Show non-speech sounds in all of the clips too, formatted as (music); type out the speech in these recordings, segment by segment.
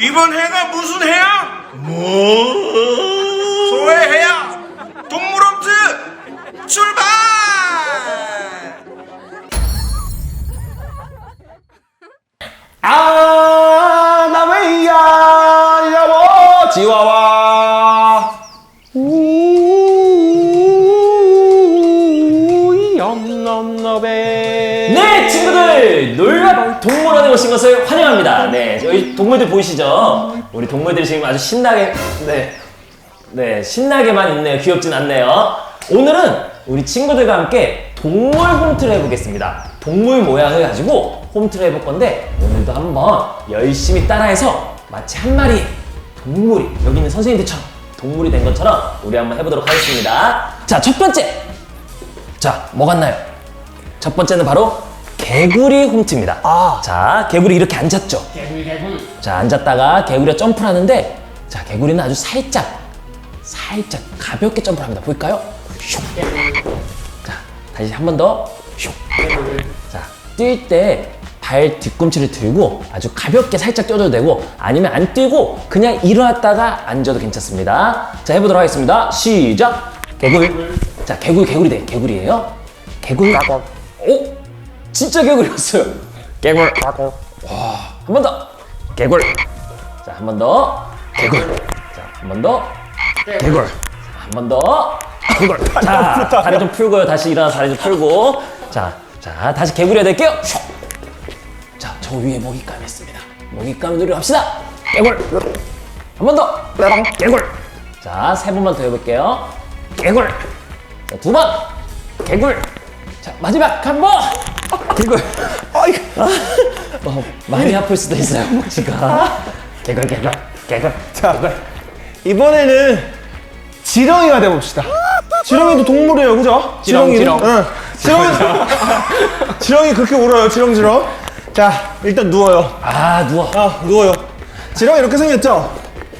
이번 해가 무슨 해야? 뭐? 소의 해야. 동물홈트 출발! 아, 나메이야, 야보, 지와와. 동물들 보이시죠? 우리 동물들이 지금 아주 신나게 네, 네 신나게만 있네요. 귀엽진 않네요. 오늘은 우리 친구들과 함께 동물 홈트를 해보겠습니다. 동물 모양을 가지고 홈트를 해볼 건데 오늘도 한번 열심히 따라해서 마치 한 마리 동물이 여기 있는 선생님들처럼 동물이 된 것처럼 우리 한번 해보도록 하겠습니다. 자 첫 번째 자 뭐 같나요? 첫 번째는 바로 개구리 홈트입니다. 아. 자, 개구리 이렇게 앉았죠? 자, 앉았다가 개구리가 점프를 하는데, 자, 개구리는 아주 살짝, 살짝 가볍게 점프를 합니다. 볼까요? 슉. 자, 다시 한 번 더. 슉. 자, 뛸 때 발 뒤꿈치를 들고 아주 가볍게 살짝 뛰어도 되고 아니면 안 뛰고 그냥 일어났다가 앉아도 괜찮습니다. 자, 해보도록 하겠습니다. 시작! 개구리. 자, 개구리, 개구리 돼. 개구리예요. 개구리. 오! 진짜 개구리 였어요. 개굴. 와, 한 번 더. 개굴. 자, 한 번 더. 개굴. 자, 한 번 더. 개굴. 한 번 더. 개굴. 자, 다리 좀 풀고요. 다시 일어나서 다리 좀 풀고. 자, 자, 다시 개구리 해야 될게요. 슉. 자, 저 위에 먹잇감 있습니다. 먹잇감 누리러 갑시다. 개굴. 한 번 더. 개굴. 자, 세 번만 더 해볼게요. 개굴. 자, 두 번. 개굴. 자, 마지막 한 번. 개굴. 아이고. 어, 많이 아플 수도 있어요, 지가. 개굴, 개굴, 개굴. 자, 이번에는 지렁이가 돼봅시다. 지렁이도 동물이에요, 그죠? 지렁, 지렁이는? 지렁. 응. 지렁이. (laughs) 지렁이 그렇게 울어요, 지렁지렁. 자, 일단 누워요. 아, 누워. 아, 누워요. 지렁이 이렇게 생겼죠?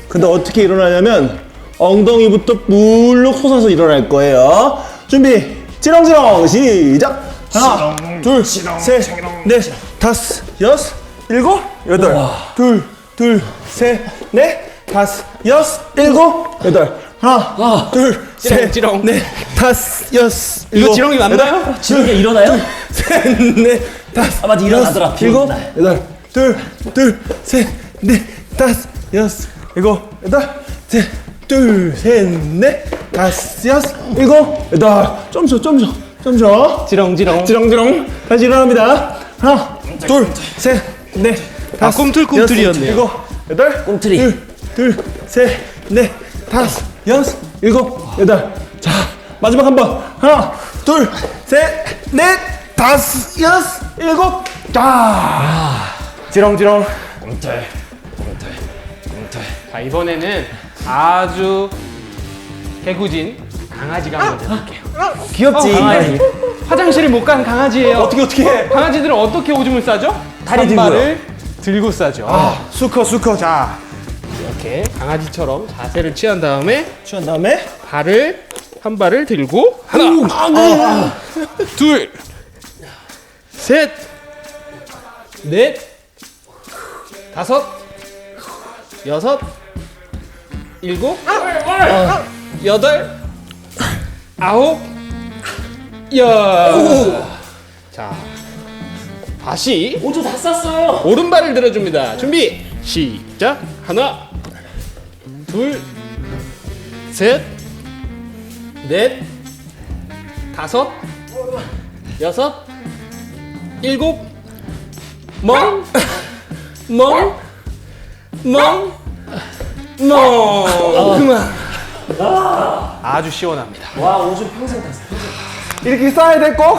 근데 어떻게 일어나냐면 엉덩이부터 물룩 솟아서 일어날 거예요. 준비. 지렁지렁 시작. 하나, 둘, 셋, 넷, 다섯, 여섯, 일곱, 여덟. 둘, 둘, 셋, 넷, 다섯, 여섯, 일곱, 여덟. 하나, 둘, 셋, 지렁. 넷, 다섯, 여섯, 이거 일곱, 지렁이 맞나요? 여덟, 지렁이 일어나요? 셋, 넷, 다섯, 아, 맞아, 일어나더라. 여섯, 일곱, 네. 여덟, 둘, 둘, 셋, 넷, 다섯, 여섯, 일곱, 여덟, 셋, 둘, 셋, 넷, 다섯, 여섯, 일곱, 여덟. 좀 쉬어, 좀 쉬어, 좀 쉬어. 지렁지렁. 지렁지렁. 다시 일어납니다. 하나, 둘, 셋, 넷, 다섯, 꿈틀꿈틀이었네요. 여섯, 일곱, 여덟, 꿈틀이. 둘, 둘, 셋, 넷, 다섯, 여섯, 일곱, 여덟. 자, 마지막 한 번. 하나, 둘, 셋, 넷, 다섯, 여섯, 일곱. 자, 지렁지렁. 꿈틀, 꿈틀, 꿈틀. 자, 이번에는 아주 개구진 강아지가 한번 해볼게요. 귀엽지? 강아지. 화장실을 못 간 강아지예요. 어떻게 어떻게 해? 강아지들은 어떻게 오줌을 싸죠? 다리 한 들고요. 발을 들고 싸죠. 아, 수컷 수컷. 자, 이렇게 강아지처럼 자세를 취한 다음에 취한 다음에 발을 한 발을 들고 하나, 둘, 셋, 넷, 다섯, 여섯, 일곱, 어, 여덟, 아홉, 열. 자, 다시 오줌 다 쌌어요. 오른발을 들어줍니다. 준비 시작. 하나, 둘, 셋, 넷, 다섯, 여섯, 일곱, 멍, 멍, 멍, 멍. 그만. 아주 시원합니다. 와, 오줌 평생 다 쌌어. 이렇게 싸야 돼 꼭.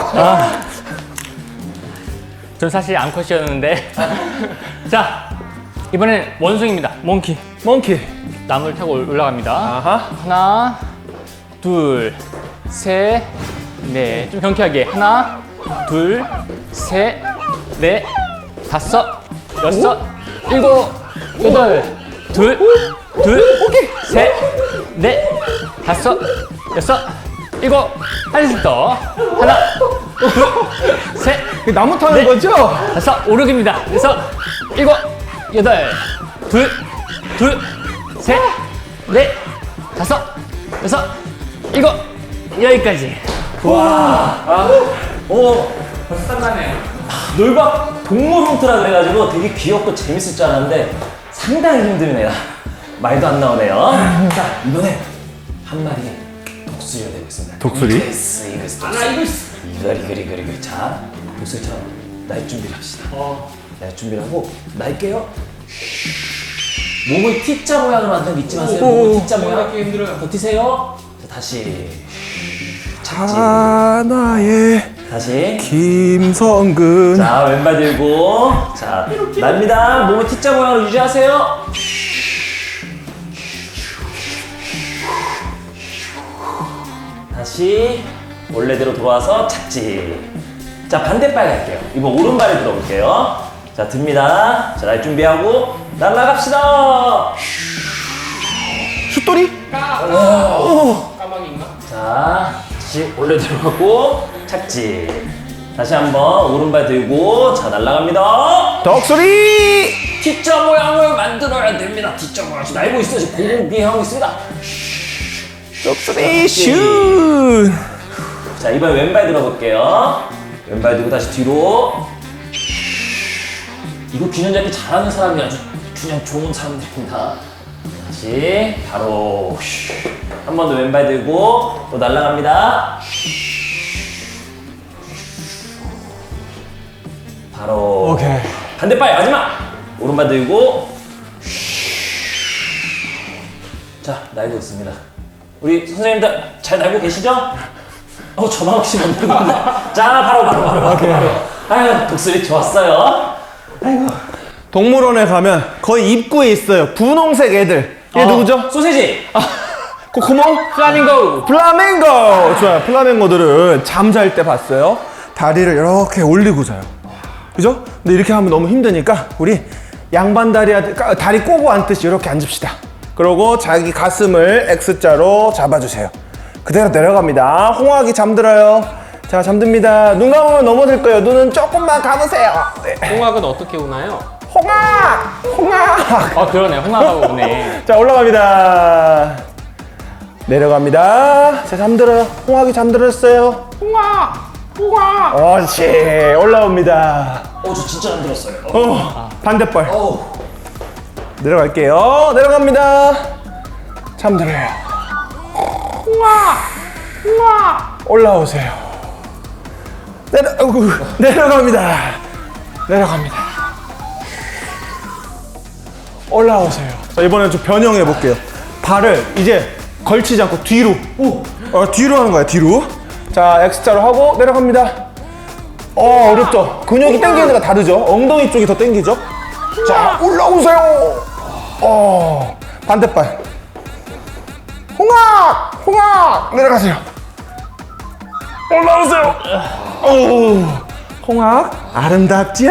전 사실 암컷이었는데 (laughs) 자 이번엔 원숭이입니다 몽키 몽키. 나무를 타고 올- 올라갑니다 아하. 하나 둘셋넷좀 경쾌하게 하나 둘셋넷 다섯 여섯 일곱 여덟 둘 둘 셋 넷 다섯 여섯 일곱 더 하나 둘셋 이게 나무 타는 네. 거죠? 다섯 오륙입니다. 그래서 일곱 여덟 둘 둘, 셋, 넷, 다섯, 여섯, 일곱, 여기까지. 오, 벌써 땀나네요. 놀밥 동물 헌트라 그래가지고 되게 귀엽고 재밌을 줄 알았는데 상당히 힘드네요. 말도 안 나오네요. 자, 이번에 한 마리의 독수리가 되고 있습니다. 독수리? 이글스, 이글스, 독수리. 이글, 이글, 이글, 이글. 자, 독수리처럼 날 준비를 합시다. 날 준비를 하고 날게요. 몸을 T자 모양으로 만든 거 잊지 마세요. 몸을 T자 모양. 힘들어요. 버티세요. 자, 다시. 하나의 다시. 김성근. 자, 왼발 들고. 자, 납니다. 몸을 T자 모양으로 유지하세요. 다시 원래대로 돌아와서 착지. 자, 반대발 갈게요. 이번 오른발을 들어볼게요. 자, 듭니다. 자, 날 준비하고 날아갑시다. 슛돌이? 까마귀인가? 자, 다시 원래대로 가고 착지. 다시 한번 오른발 들고 자, 날아갑니다. 독수리! T자 모양을 만들어야 됩니다. T자 모양 지금 날고 있어요. 지금 공공비행하고 있습니다. 독수리 슛! 자, 이번에 왼발 들어볼게요. 왼발 들고 다시 뒤로. 이거 균형 잡기 잘하는 사람이 아주 그냥 좋은 사람들입니다. 다시 바로 한 번 더 왼발 들고 또 날아갑니다. 바로 오케이. 반대발 마지막 오른발 들고 자 날고 있습니다. 우리 선생님들 잘 날고 계시죠? 어 저만 혹시 못 날고 있나? 자 바로 바로 바로 바로. 아유 독수리 좋았어요. 아이고 동물원에 가면 거의 입구에 있어요. 분홍색 애들. 얘 누구죠? 소세지. 코코모? 플라밍고. 플라멩고! 좋아요. 플라멩고들은 잠잘 때 봤어요. 다리를 이렇게 올리고 자요. 그죠? 근데 이렇게 하면 너무 힘드니까 우리 양반 다리, 다리 꼬고 앉듯이 이렇게 앉읍시다. 그러고 자기 가슴을 X자로 잡아주세요. 그대로 내려갑니다. 홍학이 잠들어요. 자, 잠듭니다. 눈 감으면 넘어질 거예요. 눈은 조금만 감으세요. 네. 홍학은 어떻게 우나요? 홍학! 홍학! 어, 그러네. 홍하가 오네. (laughs) 자 올라갑니다 내려갑니다 자 잠들어요 홍학이 잠들었어요 홍학 홍학 옳지. 올라옵니다. 어 저 진짜 안 들었어요. 어 반대발 어우. 내려갈게요. 내려갑니다. 잠들어요. 홍학 홍학 올라오세요. 내려 어구, 내려갑니다. 내려갑니다. 올라오세요. 자, 이번엔 좀 변형해 볼게요. 발을 이제 걸치지 않고 뒤로. 어, 뒤로 하는 거야, 뒤로. 자, X자로 하고 내려갑니다. 어, 어렵죠? 근육이 당기는 데가 다르죠? 엉덩이 쪽이 더 당기죠? 자, 올라오세요. 어, 반대발. 홍학! 홍학! 내려가세요. 올라오세요. 오, 홍학, 아름답죠?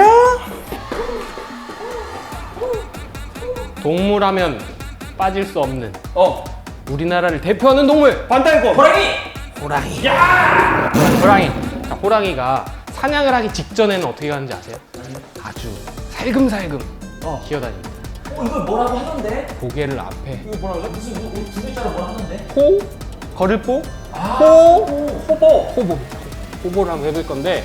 동물하면 빠질 수 없는 어 우리나라를 대표하는 동물. 반대고. 호랑이. 호랑이. 호랑이. 자, 호랑이가 사냥을 하기 직전에는 어떻게 가는지 아세요? 아주 살금살금 기어다닙니다. 어 이걸 뭐라고 하는데? 고개를 앞에 이거 뭐라고 해? 무슨 이거 두 글자로 뭐라 하는데? 호, 거를보, 아, 호, 호보. 호보. 호보를 한번 해볼 건데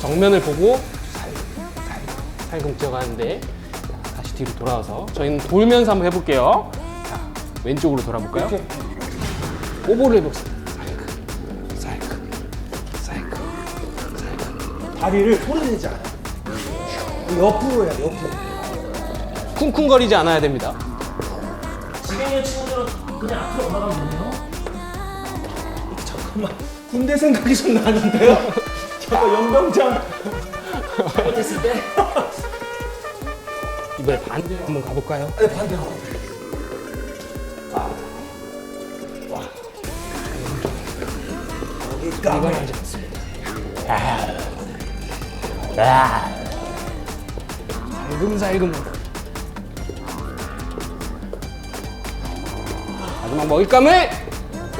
정면을 보고 살금, 살금, 살금 뛰어가는데 자, 다시 뒤로 돌아와서 저희는 돌면서 한번 해볼게요. 자, 왼쪽으로 돌아볼까요? 호보를 해보겠습 다리를 소리 내지 않아. 옆으로 해야 돼, 옆으로. 쿵쿵거리지 않아야 됩니다. 지경이 친구들은 그냥 앞으로 올라가면 되네요. 군대 생각이 좀 나는데요? (laughs) 저거 연병장. 잘못했을 때. (laughs) 이번에 반대 한번 가볼까요? 네, 반대로. 이건 하지 않습니다. 아. 살금살금. 마지막 먹잇감을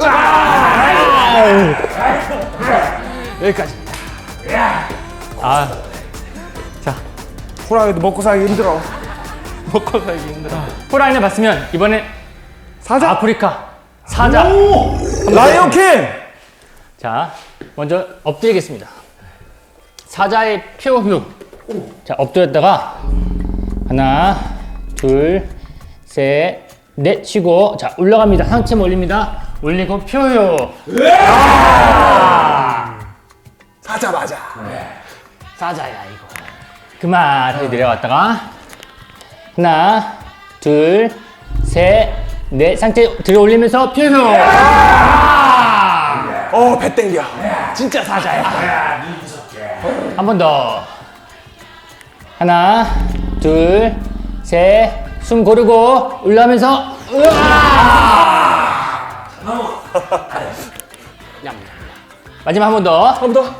으아! 여기까지입니다. 호랑이도 먹고 살기 힘들어. 먹고 살기 힘들어. 호랑이를 봤으면 이번엔 사자. 아프리카 사자. 오! 라이언 킹! 자, 먼저 엎드리겠습니다. 사자의 표효. 자, 엎드렸다가 하나, 둘, 셋, 넷 쉬고 자 올라갑니다. 상체 올립니다. 올리고 표효. 사자 맞아. 사자야 이거. 그만 다시 내려갔다가 하나, 둘, 셋, 넷 상체 들어 올리면서 표효. 어, 배 땡겨. 진짜 사자야. 한 번 더. 하나, 둘, 셋, 숨 고르고 올라오면서 으아! 마지막 한 번 더. 한 번 더.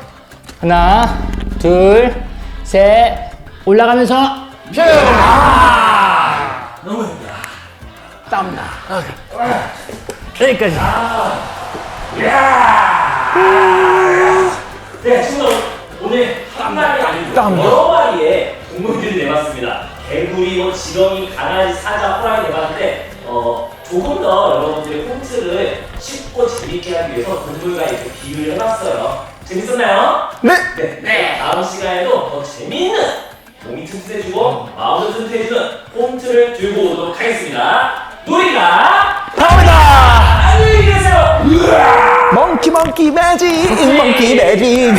하나, 둘, 셋, 올라가면서 표. 너무 힘들어. 땀나. 여기까지. 네, 지금 오늘 한 마리 아니고 여러 마리의 동물들을 내봤습니다. 개구리, 뭐 지렁이, 강아지, 사자, 호랑이 내봤는데 어, 조금 더 여러분들의 홈트를 쉽고 재밌게 하기 위해서 동물과 이렇게 비교를 해봤어요. 재밌었나요? 네! 네. 네. 다음 시간에도 더 재미있는 몸이 튼튼해지고 마음도 튼튼해지는 홈트를 들고 오도록 하겠습니다. 놀이가 갑니다! 안녕히 계세요. 멍키 멍키 매직 멍키 매직